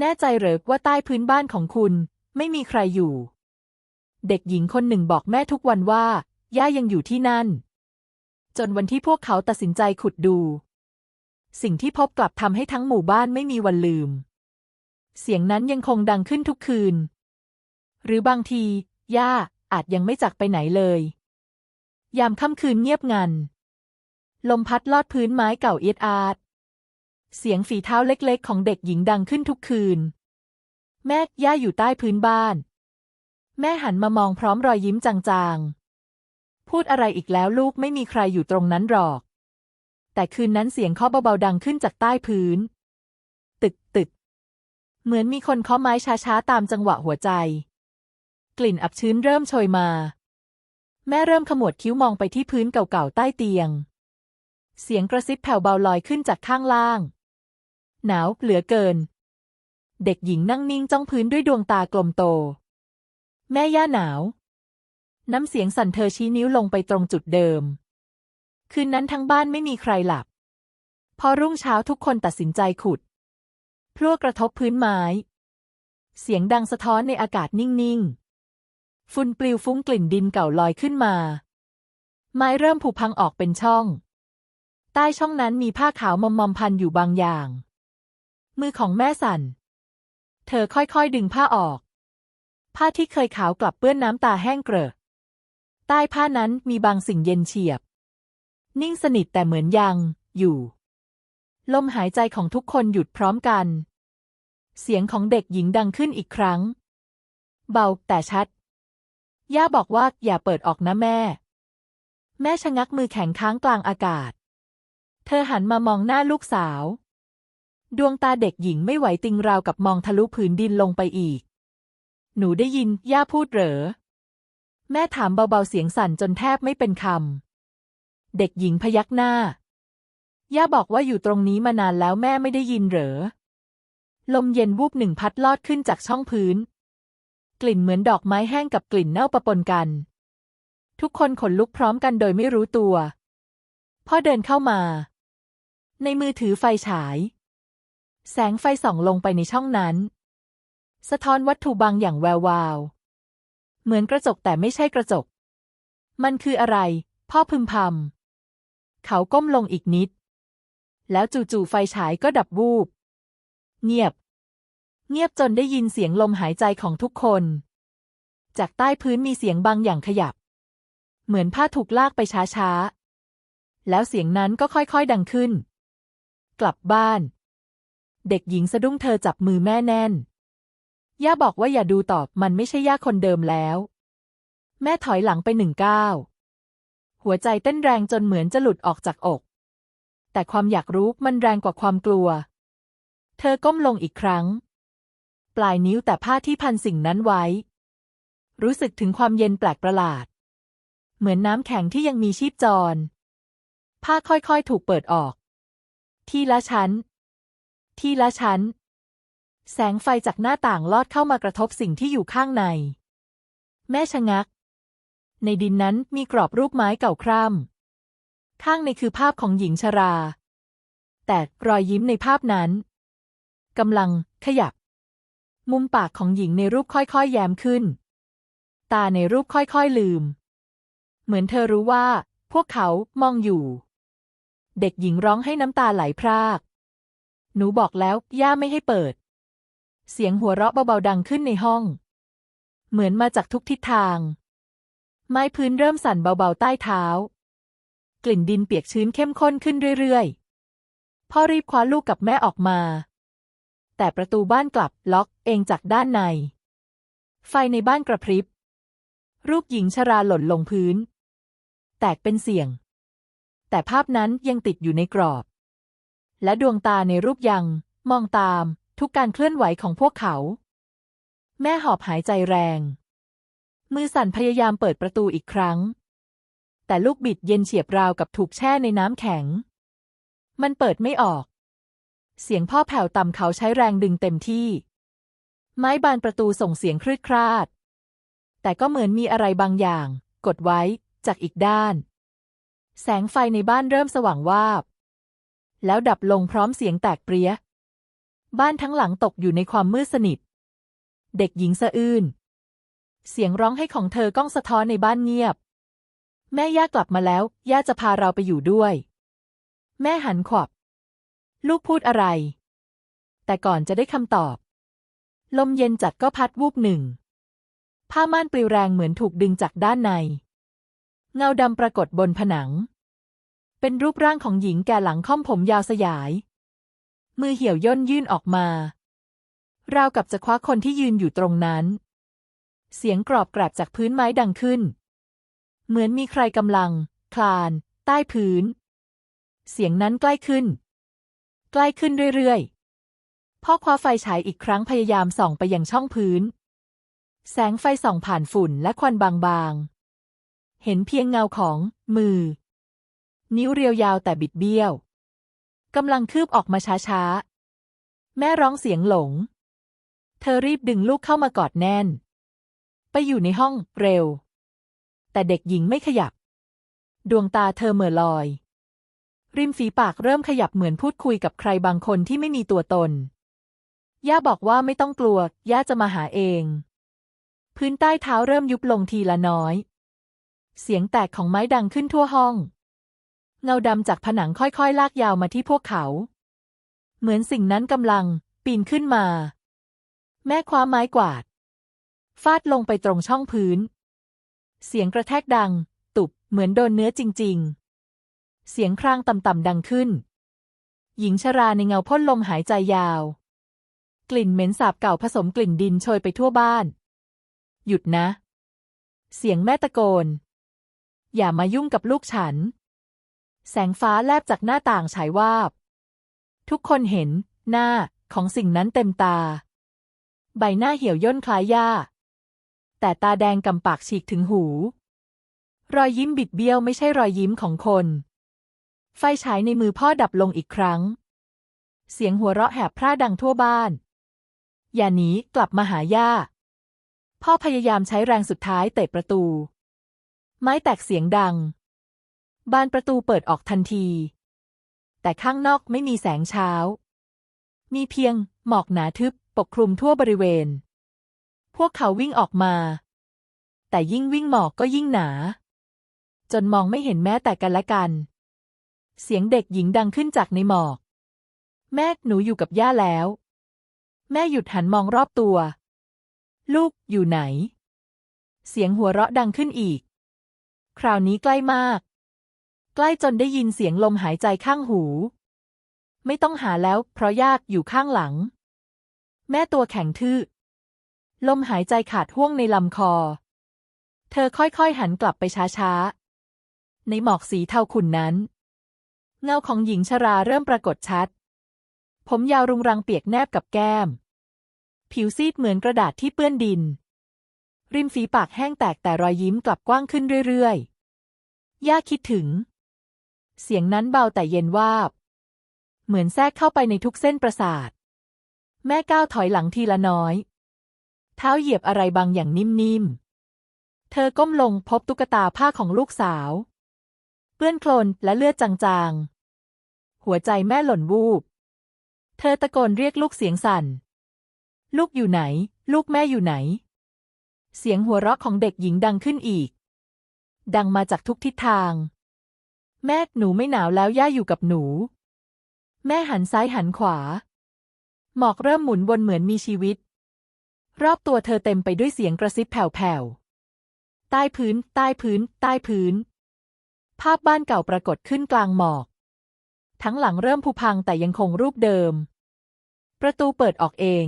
แน่ใจเหรอว่าใต้พื้นบ้านของคุณ ไม่มีใครอยู่ เด็กหญิงคนหนึ่งบอกแม่ทุกวันว่า ย่ายังอยู่ที่นั่น จนวันที่พวกเขาตัดสินใจขุดดู สิ่งที่พบกลับทำให้ทั้งหมู่บ้านไม่มีวันลืม เสียงนั้นยังคงดังขึ้นทุกคืน หรือบางที ย่าอาจยังไม่จากไปไหนเลย ยามค่ำคืนเงียบงัน ลมพัดลอดพื้นไม้เก่าเอียดอาด เสียงฝีเท้าเล็กๆ ของเด็กหญิงดังขึ้นทุกคืน แม่ย่าอยู่ใต้พื้นบ้าน แม่หันมามองพร้อมรอยยิ้มจางๆ พูดอะไรอีกแล้วลูกไม่มีใครอยู่ตรงนั้นหรอก แต่คืนนั้นเสียงเคาะเบาๆดังขึ้นจากใต้พื้น ตึกตึก เหมือนมีคนเคาะไม้ช้าๆ ตามจังหวะหัวใจ กลิ่นอับชื้นเริ่มโชยมา แม่เริ่มขมวดคิ้วมองไปที่พื้นเก่าๆ ใต้เตียงเสียงกระซิบแผ่วเบาลอยขึ้นจากข้างล่าง หนาวเหลือเกิน เด็กหญิงนั่งนิ่งจ้องพื้นด้วยดวงตากลมโต แม่ย่าหนาว น้ำเสียงสั่นเธอชี้นิ้วลงไปตรงจุดเดิม คืนนั้นทั้งบ้านไม่มีใครหลับ พอรุ่งเช้าทุกคนตัดสินใจขุด พลั่วกระทบพื้นไม้ เสียงดังสะท้อนในอากาศนิ่งๆ ฝุ่นปลิวฟุ้งกลิ่นดินเก่าลอยขึ้นมา ไม้เริ่มผุพังออกเป็นช่อง ใต้ช่องนั้นมีผ้าขาวมอมมอมพันอยู่บางอย่าง มือของแม่สั่น เธอค่อยๆดึงผ้าออก ผ้าที่เคยขาวกลับเปื้อนน้ำตาแห้งเกรอะ ใต้ผ้านั้นมีบางสิ่งเย็นเฉียบ นิ่งสนิทแต่เหมือนยังอยู่ ลมหายใจของทุกคนหยุดพร้อมกัน เสียงของเด็กหญิงดังขึ้นอีกครั้ง เบาแต่ชัด ย่าบอกว่าอย่าเปิดออกนะแม่ แม่ชะงักมือแข็งค้างกลางอากาศ เธอหันมามองหน้าลูกสาว ดวงตาเด็กหญิงไม่ไหวติงราวกับมองทะลุผืนดินลงไปอีก หนูได้ยิน ย่าพูดเหรอ แม่ถามเบาๆเสียงสั่นจนแทบไม่เป็นคำ เด็กหญิงพยักหน้า ย่าบอกว่าอยู่ตรงนี้มานานแล้วแม่ไม่ได้ยินเหรอ ลมเย็นวูบหนึ่งพัดลอดขึ้นจากช่องพื้น กลิ่นเหมือนดอกไม้แห้งกับกลิ่นเน่าปะปนกัน ทุกคนขนลุกพร้อมกันโดยไม่รู้ตัว พ่อเดินเข้ามา ในมือถือไฟฉาย แสงไฟส่องลงไปในช่องนั้น สะท้อนวัตถุบางอย่างแวววาว เหมือนกระจกแต่ไม่ใช่กระจก มันคืออะไร พ่อพึมพำเขาก้มลงอีกนิด แล้วจู่ๆไฟฉายก็ดับวูบ เงียบ เงียบจนได้ยินเสียงลมหายใจของทุกคน จากใต้พื้นมีเสียงบางอย่างขยับ เหมือนผ้าถูกลากไปช้าๆ แล้วเสียงนั้นก็ค่อยๆดังขึ้น กลับบ้าน เด็กหญิงสะดุ้งเธอจับมือแม่แน่น ย่าบอกว่าอย่าดูต่อมันไม่ใช่ย่าคนเดิมแล้ว แม่ถอยหลังไปหนึ่งก้าวหัวใจเต้นแรงจนเหมือนจะหลุดออกจากอก แต่ความอยากรู้มันแรงกว่าความกลัว เธอก้มลงอีกครั้ง ปลายนิ้วแต่ผ้าที่พันสิ่งนั้นไว้ รู้สึกถึงความเย็นแปลกประหลาด เหมือนน้ำแข็งที่ยังมีชีพจร ผ้าค่อยๆถูกเปิดออก ทีละชั้น ทีละชั้น แสงไฟจากหน้าต่างลอดเข้ามากระทบสิ่งที่อยู่ข้างใน แม่ชะงัก ในดินนั้นมีกรอบรูปไม้เก่าคร่ำข้างในคือภาพของหญิงชรา แต่รอยยิ้มในภาพนั้นกำลังขยับ มุมปากของหญิงในรูปค่อยๆ แย้มขึ้น ตาในรูปค่อยๆลืม เหมือนเธอรู้ว่า พวกเขามองอยู่ เด็กหญิงร้องให้น้ำตาไหลพราก หนูบอกแล้ว ย่าไม่ให้เปิด เสียงหัวเราะเบาๆดังขึ้นในห้อง เหมือนมาจากทุกทิศทาง ไม้พื้นเริ่มสั่นเบาๆใต้เท้า กลิ่นดินเปียกชื้นเข้มข้นขึ้นเรื่อยๆ พ่อรีบคว้าลูกกับแม่ออกมา แต่ประตูบ้านกลับล็อกเองจากด้านใน ไฟในบ้านกระพริบ รูปหญิงชราหล่นลงพื้น แตกเป็นเสียง แต่ภาพนั้นยังติดอยู่ในกรอบ และดวงตาในรูปยังมองตามทุกการเคลื่อนไหวของพวกเขา แม่หอบหายใจแรง มือสั่นพยายามเปิดประตูอีกครั้ง แต่ลูกบิดเย็นเฉียบราวกับถูกแช่ในน้ำแข็ง มันเปิดไม่ออก เสียงพ่อแผ่วต่ำเขาใช้แรงดึงเต็มที่ ไม้บานประตูส่งเสียงครืดคราด แต่ก็เหมือนมีอะไรบางอย่าง กดไว้จากอีกด้าน แสงไฟในบ้านเริ่มสว่างวาบ แล้วดับลงพร้อมเสียงแตกเปรี้ย บ้านทั้งหลังตกอยู่ในความมืดสนิท เด็กหญิงสะอื้น เสียงร้องให้ของเธอก้องสะท้อนในบ้านเงียบ แม่ย่ากลับมาแล้ว ย่าจะพาเราไปอยู่ด้วย แม่หันขวับ ลูกพูดอะไร แต่ก่อนจะได้คำตอบ ลมเย็นจัดก็พัดวูบหนึ่ง ผ้าม่านปลิวแรงเหมือนถูกดึงจากด้านใน เงาดำปรากฏบนผนัง เป็นรูปร่างของหญิงแก่หลังค่อมผมยาวสยาย มือเหี่ยวย่นยื่นออกมา ราวกับจะคว้าคนที่ยืนอยู่ตรงนั้น เสียงกรอบแกรบจากพื้นไม้ดังขึ้น เหมือนมีใครกำลัง คลาน ใต้พื้น เสียงนั้นใกล้ขึ้น ใกล้ขึ้นเรื่อยๆ พ่อคว้าไฟฉายอีกครั้งพยายามส่องไปยังช่องพื้น แสงไฟส่องผ่านฝุ่นและควันบางๆ เห็นเพียงเงาของมือ นิ้วเรียวยาวแต่บิดเบี้ยวกำลังคืบออกมาช้าๆ แม่ร้องเสียงหลง เธอรีบดึงลูกเข้ามากอดแน่น ไปอยู่ในห้องเร็ว แต่เด็กหญิงไม่ขยับ ดวงตาเธอเหม่อลอย ริมฝีปากเริ่มขยับเหมือนพูดคุยกับใครบางคนที่ไม่มีตัวตน ย่าบอกว่าไม่ต้องกลัว ย่าจะมาหาเอง พื้นใต้เท้าเริ่มยุบลงทีละน้อย เสียงแตกของไม้ดังขึ้นทั่วห้อง เงาดำจากผนังค่อยๆ ลากยาวมาที่พวกเขา เหมือนสิ่งนั้นกำลัง ปีนขึ้นมา แม่คว้าไม้กวาด ฟาดลงไปตรงช่องพื้น เสียงกระแทกดัง ตุบเหมือนโดนเนื้อจริง ๆ เสียงครางต่ำๆดังขึ้น หญิงชราในเงาพ่นลมหายใจยาว กลิ่นเหม็นสาบเก่าผสมกลิ่นดินโชยไปทั่วบ้าน หยุดนะ เสียงแม่ตะโกน อย่ามายุ่งกับลูกฉัน แสงฟ้าแลบจากหน้าต่างฉายวาบ ทุกคนเห็น หน้าของสิ่งนั้นเต็มตา ใบหน้าเหี่ยวย่นคล้ายหญ้า แต่ตาแดงกำปากฉีกถึงหู รอยยิ้มบิดเบี้ยวไม่ใช่รอยยิ้มของคน ไฟฉายในมือพ่อดับลงอีกครั้ง เสียงหัวเราะแหบพร่าดังทั่วบ้าน อย่าหนีกลับมาหาย่า พ่อพยายามใช้แรงสุดท้ายเตะประตู ไม้แตกเสียงดัง บานประตูเปิดออกทันที แต่ข้างนอกไม่มีแสงเช้า มีเพียงหมอกหนาทึบปกคลุมทั่วบริเวณ พวกเขาวิ่งออกมา แต่ยิ่งวิ่งหมอกก็ยิ่งหนา จนมองไม่เห็นแม้แต่กันและกัน เสียงเด็กหญิงดังขึ้นจากในหมอก แม่หนูอยู่กับย่าแล้ว แม่หยุดหันมองรอบตัว ลูกอยู่ไหน เสียงหัวเราะดังขึ้นอีก คราวนี้ใกล้มาก ใกล้จนได้ยินเสียงลมหายใจข้างหู ไม่ต้องหาแล้ว เพราะยากอยู่ข้างหลัง แม่ตัวแข็งทื่อ ลมหายใจขาดห่วงในลำคอ เธอค่อยๆหันกลับไปช้าๆ ในหมอกสีเทาขุ่นนั้น เงาของหญิงชราเริ่มปรากฏชัด ผมยาวรุงรังเปียกแนบกับแก้ม ผิวซีดเหมือนกระดาษที่เปื้อนดิน ริมฝีปากแห้งแตกแต่รอยยิ้มกลับกว้างขึ้นเรื่อยๆ ย่าคิดถึง เสียงนั้นเบาแต่เย็นวาบ เหมือนแทรกเข้าไปในทุกเส้นประสาท แม่ก้าวถอยหลังทีละน้อย เท้าเหยียบอะไรบางอย่างนิ่มๆ เธอก้มลงพบตุ๊กตาผ้าของลูกสาว เปื้อนโคลนและเลือดจางๆ หัวใจแม่หล่นวูบ เธอตะโกนเรียกลูกเสียงสั่น ลูกอยู่ไหน ลูกแม่อยู่ไหน เสียงหัวเราะของเด็กหญิงดังขึ้นอีก ดังมาจากทุกทิศทาง แม่หนูไม่หนาวแล้วย่าอยู่กับหนู แม่หันซ้ายหันขวา หมอกเริ่มหมุนวนเหมือนมีชีวิต รอบตัวเธอเต็มไปด้วยเสียงกระซิบแผ่วๆใต้พื้น ใต้พื้น ใต้พื้น ภาพบ้านเก่าปรากฏขึ้นกลางหมอก ทั้งหลังเริ่มผุพังแต่ยังคงรูปเดิม ประตูเปิดออกเอง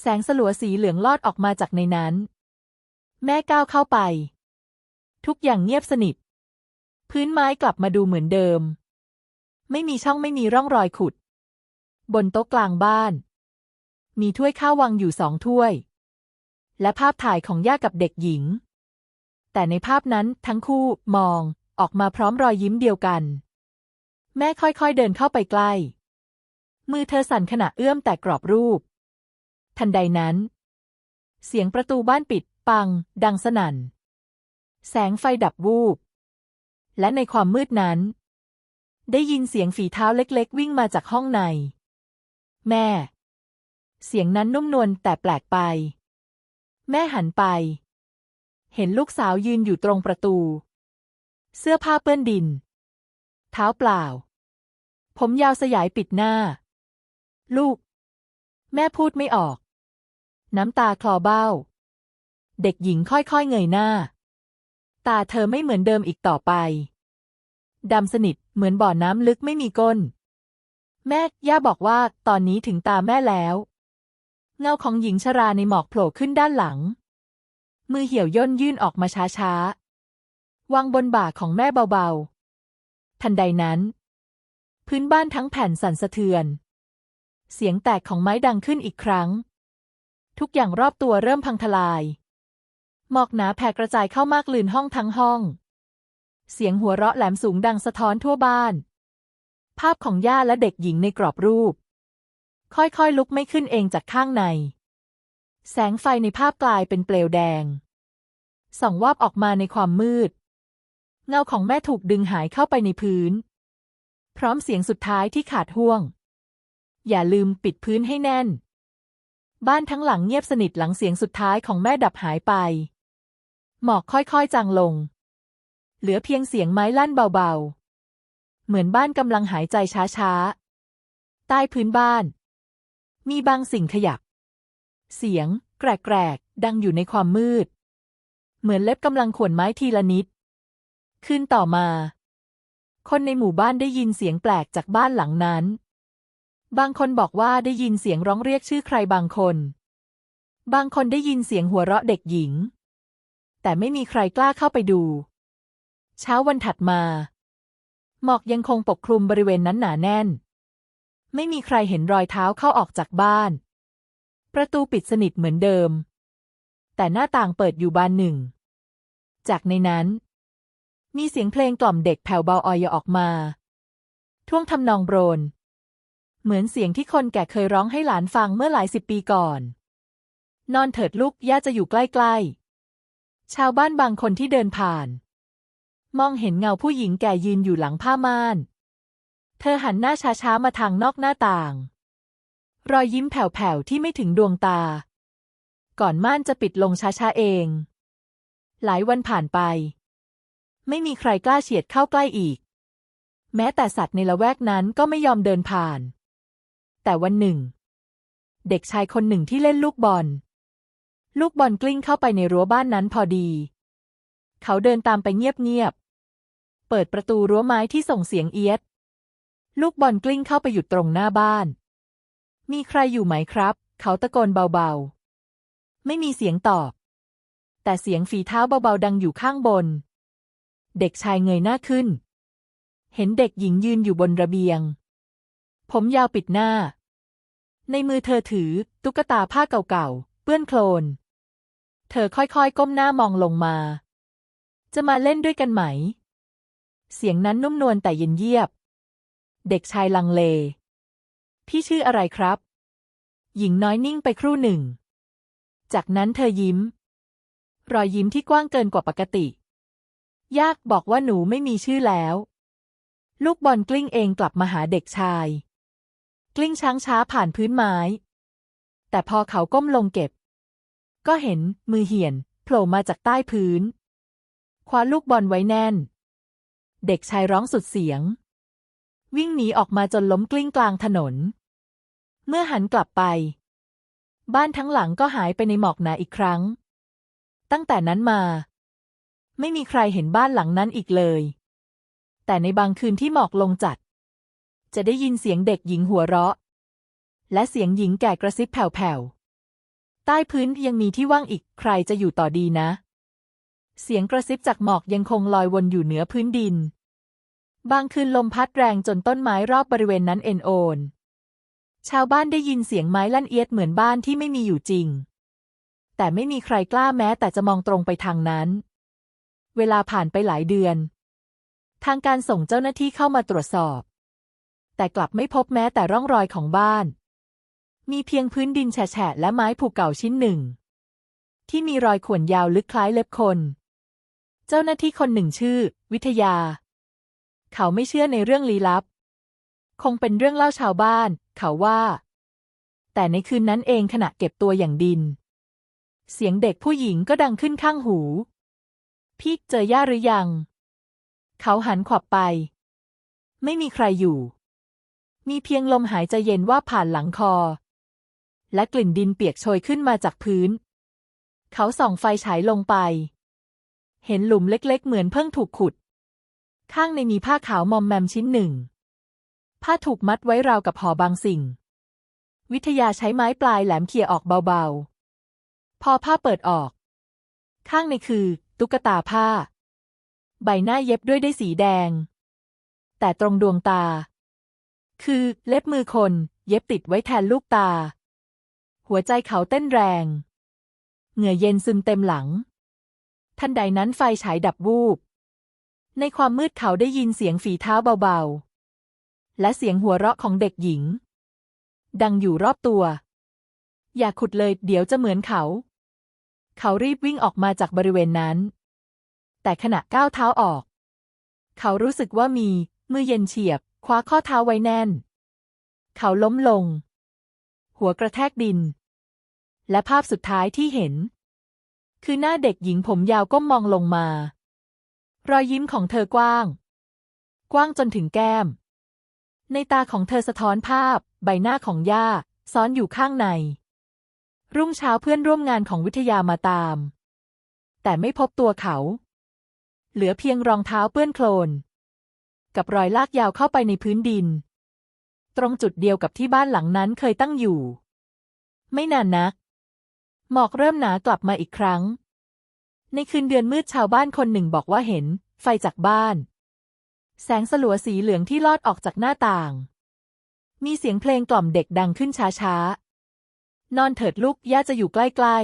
แสงสลัวสีเหลืองลอดออกมาจากในนั้น แม่ก้าวเข้าไป ทุกอย่างเงียบสนิท พื้นไม้กลับมาดูเหมือนเดิม ไม่มีช่องไม่มีร่องรอยขุด บนโต๊ะกลางบ้าน มีถ้วยข้าววางอยู่สองถ้วย และภาพถ่ายของย่ากับเด็กหญิง แต่ในภาพนั้นทั้งคู่มองออกมาพร้อมรอยยิ้มเดียวกัน แม่ค่อยๆเดินเข้าไปใกล้ มือเธอสั่นขณะเอื้อมแต่กรอบรูป ทันใดนั้น เสียงประตูบ้านปิด ปัง ดังสนั่น แสงไฟดับวูบ และในความมืดนั้น ได้ยินเสียงฝีเท้าเล็ก ๆ วิ่งมาจากห้องใน แม่ เสียงนั้นนุ่มนวลแต่แปลกไป แม่หันไป เห็นลูกสาวยืนอยู่ตรงประตู เสื้อผ้าเปื้อนดิน เท้าเปล่า ผมยาวสยายปิดหน้า ลูก แม่พูดไม่ออก น้ำตาคลอเบ้า เด็กหญิงค่อยๆเงยหน้า ตาเธอไม่เหมือนเดิมอีกต่อไป ดำสนิทเหมือนบ่อน้ำลึกไม่มีก้น แม่ ย่าบอกว่าตอนนี้ถึงตาแม่แล้ว เงาของหญิงชราในหมอกโผล่ขึ้นด้านหลัง มือเหี่ยวย่นยื่นออกมาช้าๆ วางบนบ่าของแม่เบาๆ ทันใดนั้น พื้นบ้านทั้งแผ่นสั่นสะเทือน เสียงแตกของไม้ดังขึ้นอีกครั้ง ทุกอย่างรอบตัวเริ่มพังทลาย หมอกหนาแผ่กระจายเข้ามากลืนห้องทั้งห้อง เสียงหัวเราะแหลมสูงดังสะท้อนทั่วบ้าน ภาพของย่าและเด็กหญิงในกรอบรูป ค่อยๆลุกไม่ขึ้นเองจากข้างใน แสงไฟในภาพกลายเป็นเปลวแดง ส่องวาบออกมาในความมืด เงาของแม่ถูกดึงหายเข้าไปในพื้น พร้อมเสียงสุดท้ายที่ขาดห่วง อย่าลืมปิดพื้นให้แน่นบ้านทั้งหลังเงียบสนิทหลังเสียงสุดท้ายของแม่ดับหายไป หมอกค่อยๆจางลง เหลือเพียงเสียงไม้ลั่นเบาๆ เหมือนบ้านกำลังหายใจช้าๆ ใต้พื้นบ้าน มีบางสิ่งขยับ เสียง แกรกๆ ดังอยู่ในความมืด เหมือนเล็บกำลังข่วนไม้ทีละนิดขึ้นต่อมา คนในหมู่บ้านได้ยินเสียงแปลกจากบ้านหลังนั้น บางคนบอกว่าได้ยินเสียงร้องเรียกชื่อใครบางคน บางคนได้ยินเสียงหัวเราะเด็กหญิง แต่ไม่มีใครกล้าเข้าไปดู เช้าวันถัดมา หมอกยังคงปกคลุมบริเวณนั้นหนาแน่น ไม่มีใครเห็นรอยเท้าเข้าออกจากบ้าน ประตูปิดสนิทเหมือนเดิม แต่หน้าต่างเปิดอยู่บานหนึ่ง จากในนั้น มีเสียงเพลงกล่อมเด็กแผ่วเบาออยออกมา ท่วงทำนองโบรน เหมือนเสียงที่คนแก่เคยร้องให้หลานฟังเมื่อหลายสิบปีก่อน นอนเถิดลูกย่าจะอยู่ใกล้ๆ ชาวบ้านบางคนที่เดินผ่าน มองเห็นเงาผู้หญิงแก่ยืนอยู่หลังผ้าม่าน เธอหันหน้าช้าๆมาทางนอกหน้าต่าง รอยยิ้มแผ่วๆที่ไม่ถึงดวงตา ก่อนม่านจะปิดลงช้าๆเอง หลายวันผ่านไป ไม่มีใครกล้าเฉียดเข้าใกล้อีก แม้แต่สัตว์ในละแวกนั้นก็ไม่ยอมเดินผ่าน แต่วันหนึ่ง เด็กชายคนหนึ่งที่เล่นลูกบอล ลูกบอลกลิ้งเข้าไปในรั้วบ้านนั้นพอดี เขาเดินตามไปเงียบๆ เปิดประตูรั้วไม้ที่ส่งเสียงเอียด ลูกบอลกลิ้งเข้าไปหยุดตรงหน้าบ้าน มีใครอยู่ไหมครับ เขาตะโกนเบาๆ ไม่มีเสียงตอบ แต่เสียงฝีเท้าเบาๆดังอยู่ข้างบน เด็กชายเงยหน้าขึ้น เห็นเด็กหญิงยืนอยู่บนระเบียง ผมยาวปิดหน้า ในมือเธอถือตุ๊กตาผ้าเก่าๆ ปื้อนโคลน เธอค่อยๆ ก้มหน้ามองลงมา จะมาเล่นด้วยกันไหม เสียงนั้นนุ่มนวลแต่เย็นเยียบ เด็กชายลังเล พี่ชื่ออะไรครับ หญิงน้อยนิ่งไปครู่หนึ่ง จากนั้นเธอยิ้ม รอยยิ้มที่กว้างเกินกว่าปกติ ยากบอกว่าหนูไม่มีชื่อแล้ว ลูกบอลกลิ้งเองกลับมาหาเด็กชาย กลิ้งช้างช้าผ่านพื้นไม้แต่พอเขาก้มลงเก็บ ก็เห็นมือเหี่ยนโผล่มาจากใต้พื้น คว้าลูกบอลไว้แน่น เด็กชายร้องสุดเสียง วิ่งหนีออกมาจนล้มกลิ้งกลางถนน เมื่อหันกลับไป บ้านทั้งหลังก็หายไปในหมอกหนาอีกครั้ง ตั้งแต่นั้นมา ไม่มีใครเห็นบ้านหลังนั้นอีกเลย แต่ในบางคืนที่หมอกลงจัด จะได้ยินเสียงเด็กหญิงหัวเราะ และเสียงหญิงแก่กระซิบแผ่วๆ ใต้พื้นยังมีที่ว่างอีก ใครจะอยู่ต่อดีนะ เสียงกระซิบจากหมอกยังคงลอยวนอยู่เหนือพื้นดิน บางคืนลมพัดแรงจนต้นไม้รอบบริเวณนั้นเอ็นโอน ชาวบ้านได้ยินเสียงไม้ลั่นเอียดเหมือนบ้านที่ไม่มีอยู่จริง แต่ไม่มีใครกล้าแม้แต่จะมองตรงไปทางนั้น เวลาผ่านไปหลายเดือน ทางการส่งเจ้าหน้าที่เข้ามาตรวจสอบ แต่กลับไม่พบแม้แต่ร่องรอยของบ้าน มีเพียงพื้นดินแฉะและไม้ผุเก่าชิ้นหนึ่ง ที่มีรอยข่วนยาวลึกคล้ายเล็บคน เจ้าหน้าที่คนหนึ่งชื่อ วิทยา เขาไม่เชื่อในเรื่องลี้ลับ คงเป็นเรื่องเล่าชาวบ้าน เขาว่า แต่ในคืนนั้นเองขณะเก็บตัวอย่างดิน เสียงเด็กผู้หญิงก็ดังขึ้นข้างหู พี่เจอย่าหรือยัง เขาหันขวับไป ไม่มีใครอยู่ มีเพียงลมหายใจเย็นว่าผ่านหลังคอ และกลิ่นดินเปียกโชยขึ้นมาจากพื้น เขาส่องไฟฉายลงไป เห็นหลุมเล็กๆ เหมือนเพิ่งถูกขุด ข้างในมีผ้าขาวมอมแมมชิ้นหนึ่ง ผ้าถูกมัดไว้ราวกับห่อบางสิ่ง วิทยาใช้ไม้ปลายแหลมเขี่ยออกเบาๆ พอผ้าเปิดออก ข้างในคือ ตุ๊กตาผ้า ใบหน้าเย็บด้วยได้สีแดง แต่ตรงดวงตา คือเล็บมือคน เย็บติดไว้แทนลูกตา หัวใจเขาเต้นแรง เหงื่อเย็นซึมเต็มหลัง ทันใดนั้นไฟฉายดับวูบ ในความมืดเขาได้ยินเสียงฝีเท้าเบาๆ และเสียงหัวเราะของเด็กหญิง ดังอยู่รอบตัว อย่าขุดเลยเดี๋ยวจะเหมือนเขา เขารีบวิ่งออกมาจากบริเวณนั้น แต่ขณะก้าวเท้าออก เขารู้สึกว่ามีมือเย็นเฉียบ คว้าข้อเท้าไว้แน่น เขาล้มลง หัวกระแทกดิน และภาพสุดท้ายที่เห็น คือหน้าเด็กหญิงผมยาวก้มมองลงมา รอยยิ้มของเธอกว้าง กว้างจนถึงแก้ม ในตาของเธอสะท้อนภาพ ใบหน้าของย่าซ้อนอยู่ข้างใน รุ่งเช้าเพื่อนร่วมงานของวิทยามาตาม แต่ไม่พบตัวเขา เหลือเพียงรองเท้าเปื้อนโคลน กับรอยลากยาวเข้าไปในพื้นดิน ตรงจุดเดียวกับที่บ้านหลังนั้นเคยตั้งอยู่ ไม่นานนัก หมอกเริ่มหนากลับมาอีกครั้ง ในคืนเดือนมืดชาวบ้านคนหนึ่งบอกว่าเห็น ไฟจากบ้าน แสงสลัวสีเหลืองที่ลอดออกจากหน้าต่าง มีเสียงเพลงกล่อมเด็กดังขึ้นช้าๆ นอนเถิดลูกย่าจะอยู่ใกล้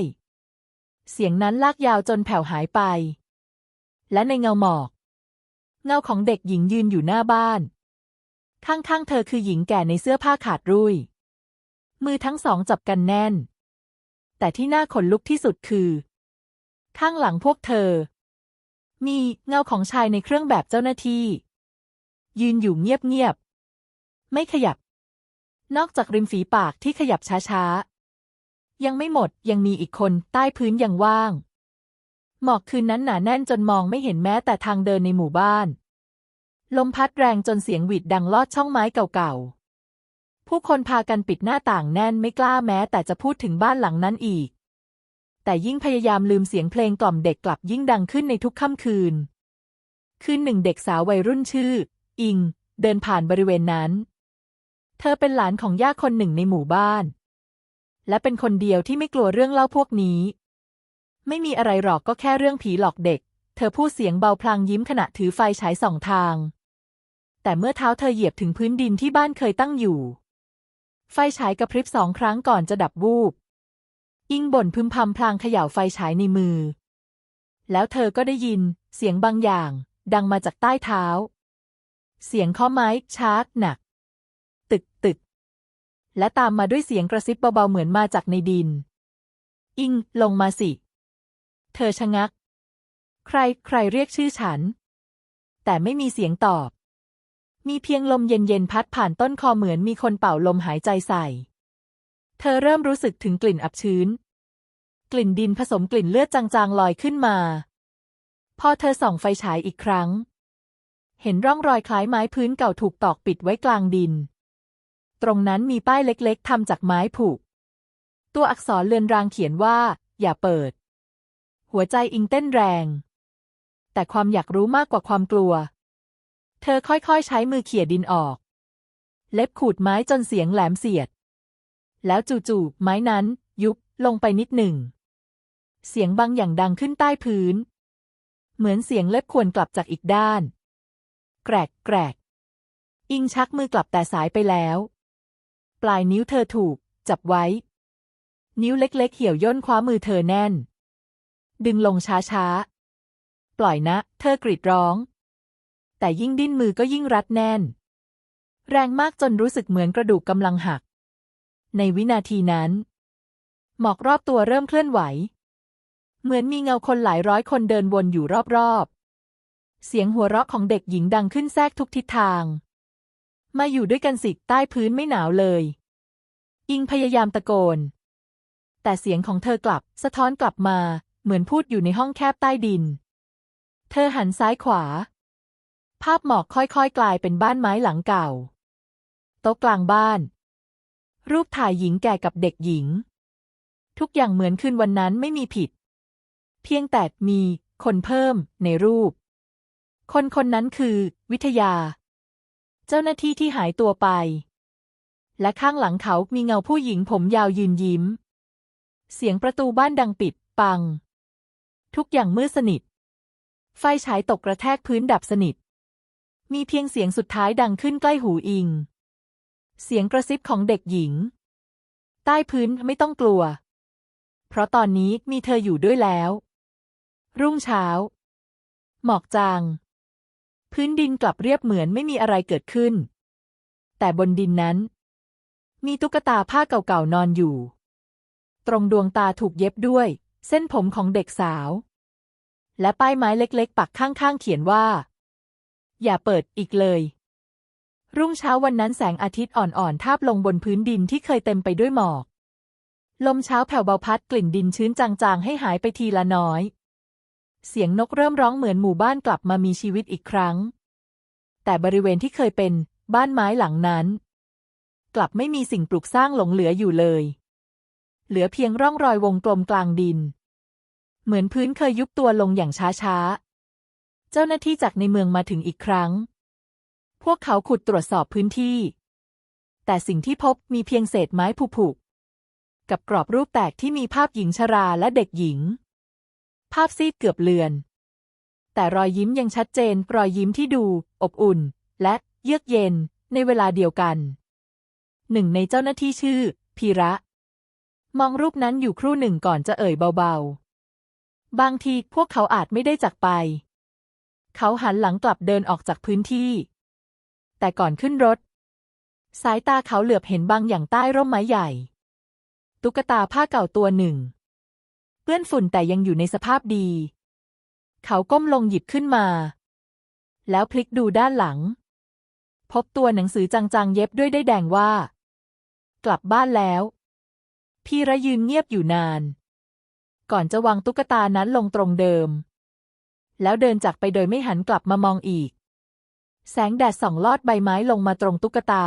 ๆ เสียงนั้นลากยาวจนแผ่วหายไป และในเงาหมอก เงาของเด็กหญิงยืนอยู่หน้าบ้าน ข้างๆ เธอคือหญิงแก่ในเสื้อผ้าขาดรุ่ย มือทั้งสองจับกันแน่น แต่ที่น่าขนลุกที่สุดคือ ข้างหลังพวกเธอ มีเงาของชายในเครื่องแบบเจ้าหน้าที่ ยืนอยู่เงียบๆ ไม่ขยับ นอกจากริมฝีปากที่ขยับช้าๆ ยังไม่หมดยังมีอีกคนใต้พื้นยังว่าง หมอกคืนนั้นหนาแน่นจนมองไม่เห็นแม้แต่ทางเดินในหมู่บ้าน ลมพัดแรงจนเสียงหวิดดังลอดช่องไม้เก่าๆ ผู้คนพากันปิดหน้าต่างแน่นไม่กล้าแม้แต่จะพูดถึงบ้านหลังนั้นอีก แต่ยิ่งพยายามลืมเสียงเพลงกล่อมเด็กกลับยิ่งดังขึ้นในทุกค่ำคืน คืนหนึ่งเด็กสาววัยรุ่นชื่อ อิง เดินผ่านบริเวณนั้น เธอเป็นหลานของย่าคนหนึ่งในหมู่บ้าน และเป็นคนเดียวที่ไม่กลัวเรื่องเล่าพวกนี้ ไม่มีอะไรหรอกก็แค่เรื่องผีหลอกเด็ก เธอพูดเสียงเบาพลางยิ้มขณะถือไฟฉายสองทาง แต่เมื่อเท้าเธอเหยียบถึงพื้นดินที่บ้านเคยตั้งอยู่ ไฟฉายกระพริบสองครั้งก่อนจะดับวูบ อิงบ่นพึมพำพลางเขย่าไฟฉายในมือ แล้วเธอก็ได้ยิน เสียงบางอย่าง ดังมาจากใต้เท้า เสียงเคาะไม้ชาร์กหนัก ตึกตึก และตามมาด้วยเสียงกระซิบเบาๆเหมือนมาจากในดิน อิงลงมาสิ เธอชะงัก ใครใครเรียกชื่อฉัน แต่ไม่มีเสียงตอบ มีเพียงลมเย็นๆพัดผ่านต้นคอเหมือนมีคนเป่าลมหายใจใส่ เธอเริ่มรู้สึกถึงกลิ่นอับชื้น กลิ่นดินผสมกลิ่นเลือดจางๆลอยขึ้นมา พอเธอส่องไฟฉายอีกครั้ง เห็นร่องรอยคล้ายไม้พื้นเก่าถูกตอกปิดไว้กลางดิน ตรงนั้นมีป้ายเล็กๆทำจากไม้ผุ ตัวอักษรเลือนรางเขียนว่า อย่าเปิด หัวใจอิงเต้นแรง แต่ความอยากรู้มากกว่าความกลัว เธอค่อยๆ ใช้มือเขี่ยดินออก เล็บขูดไม้จนเสียงแหลมเสียด แล้วจู่ๆไม้นั้นยุบลงไปนิดหนึ่ง เสียงบางอย่างดังขึ้นใต้พื้น เหมือนเสียงเล็บข่วนกลับจากอีกด้าน แกรกแกรกอิงชักมือกลับแต่สายไปแล้ว ปลายนิ้วเธอถูก จับไว้ นิ้วเล็กๆ เหี่ยวย่นคว้ามือเธอแน่น ดึงลงช้าๆ ปล่อยนะ เธอกรีดร้อง แต่ยิ่งดิ้นมือก็ยิ่งรัดแน่น แรงมากจนรู้สึกเหมือนกระดูกกำลังหัก ในวินาทีนั้น หมอกรอบตัวเริ่มเคลื่อนไหว เหมือนมีเงาคนหลายร้อยคนเดินวนอยู่รอบๆ เสียงหัวเราะของเด็กหญิงดังขึ้นแทรกทุกทิศทาง มาอยู่ด้วยกันสิใต้พื้นไม่หนาวเลย อิงพยายามตะโกน แต่เสียงของเธอกลับ สะท้อนกลับมา เหมือนพูดอยู่ในห้องแคบใต้ดิน เธอหันซ้ายขวา ภาพหมอกค่อยๆ กลายเป็นบ้านไม้หลังเก่า โต๊ะกลางบ้าน รูปถ่ายหญิงแก่กับเด็กหญิง ทุกอย่างเหมือนคืนวันนั้นไม่มีผิด เพียงแต่มีคนเพิ่มในรูป คนคนนั้นคือ วิทยา เจ้าหน้าที่ที่หายตัวไป และข้างหลังเขามีเงาผู้หญิงผมยาวยืนยิ้ม เสียงประตูบ้านดังปิด ปัง ทุกอย่างมืดสนิท ไฟฉายตกกระแทกพื้นดับสนิท มีเพียงเสียงสุดท้ายดังขึ้นใกล้หูอิง เสียงกระซิบของเด็กหญิง ใต้พื้นไม่ต้องกลัว เพราะตอนนี้มีเธออยู่ด้วยแล้ว รุ่งเช้า หมอกจาง พื้นดินกลับเรียบเหมือนไม่มีอะไรเกิดขึ้น แต่บนดินนั้น มีตุ๊กตาผ้าเก่าๆนอนอยู่ ตรงดวงตาถูกเย็บด้วย เส้นผมของเด็กสาว และป้ายไม้เล็กๆ ปักข้างๆเขียนว่า อย่าเปิดอีกเลย รุ่งเช้าวันนั้นแสงอาทิตย์อ่อนๆทาบลงบนพื้นดินที่เคยเต็มไปด้วยหมอก ลมเช้าแผ่วเบาพัดกลิ่นดินชื้นจางๆ ให้หายไปทีละน้อย เสียงนกเริ่มร้องเหมือนหมู่บ้านกลับมามีชีวิตอีกครั้ง แต่บริเวณที่เคยเป็นบ้านไม้หลังนั้น กลับไม่มีสิ่งปลูกสร้างหลงเหลืออยู่เลย เหลือเพียงร่องรอยวงกลมกลางดิน เหมือนพื้นเคยยุบตัวลงอย่างช้าๆ เจ้าหน้าที่จากในเมืองมาถึงอีกครั้ง พวกเขาขุดตรวจสอบพื้นที่ แต่สิ่งที่พบมีเพียงเศษไม้ผุๆกับกรอบรูปแตกที่มีภาพหญิงชราและเด็กหญิง ภาพซีดเกือบเลือน แต่รอยยิ้มยังชัดเจน รอยยิ้มที่ดู อบอุ่น และเยือกเย็นในเวลาเดียวกัน หนึ่งในเจ้าหน้าที่ชื่อ พีระ มองรูปนั้นอยู่ครู่หนึ่งก่อนจะเอ่ยเบาๆ บางทีพวกเขาอาจไม่ได้จากไป เขาหันหลังกลับเดินออกจากพื้นที่ แต่ก่อนขึ้นรถ สายตาเขาเหลือบเห็นบางอย่างใต้ร่มไม้ใหญ่ ตุ๊กตาผ้าเก่าตัวหนึ่ง เปื้อนฝุ่นแต่ยังอยู่ในสภาพดี เขาก้มลงหยิบขึ้นมา แล้วพลิกดูด้านหลัง พบตัวหนังสือจางๆเย็บด้วยได้แดงว่า กลับบ้านแล้ว พี่ระยืนเงียบอยู่นาน ก่อนจะวางตุ๊กตานั้นลงตรงเดิม แล้วเดินจากไปโดยไม่หันกลับมามองอีก แสงแดดส่องลอดใบไม้ลงมาตรงตุ๊กตา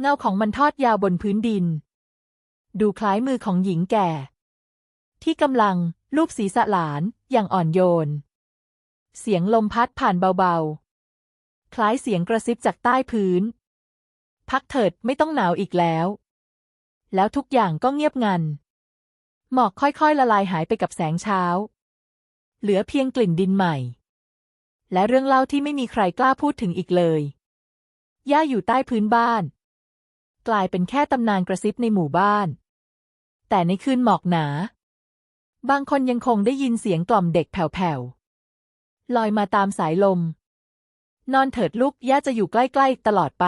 เงาของมันทอดยาวบนพื้นดิน ดูคล้ายมือของหญิงแก่ ที่กำลังลูบศีรษะหลานอย่างอ่อนโยน เสียงลมพัดผ่านเบาๆ คล้ายเสียงกระซิบจากใต้พื้น พักเถิดไม่ต้องหนาวอีกแล้ว แล้วทุกอย่างก็เงียบงัน หมอกค่อยๆละลายหายไปกับแสงเช้า เหลือเพียงกลิ่นดินใหม่ และเรื่องเล่าที่ไม่มีใครกล้าพูดถึงอีกเลยย่าอยู่ใต้พื้นบ้าน กลายเป็นแค่ตำนานกระซิบในหมู่บ้าน แต่ในคืนหมอกหนา บางคนยังคงได้ยินเสียงกล่อมเด็กแผ่วๆลอยมาตามสายลม นอนเถิดลูกย่าจะอยู่ใกล้ ๆ ตลอดไป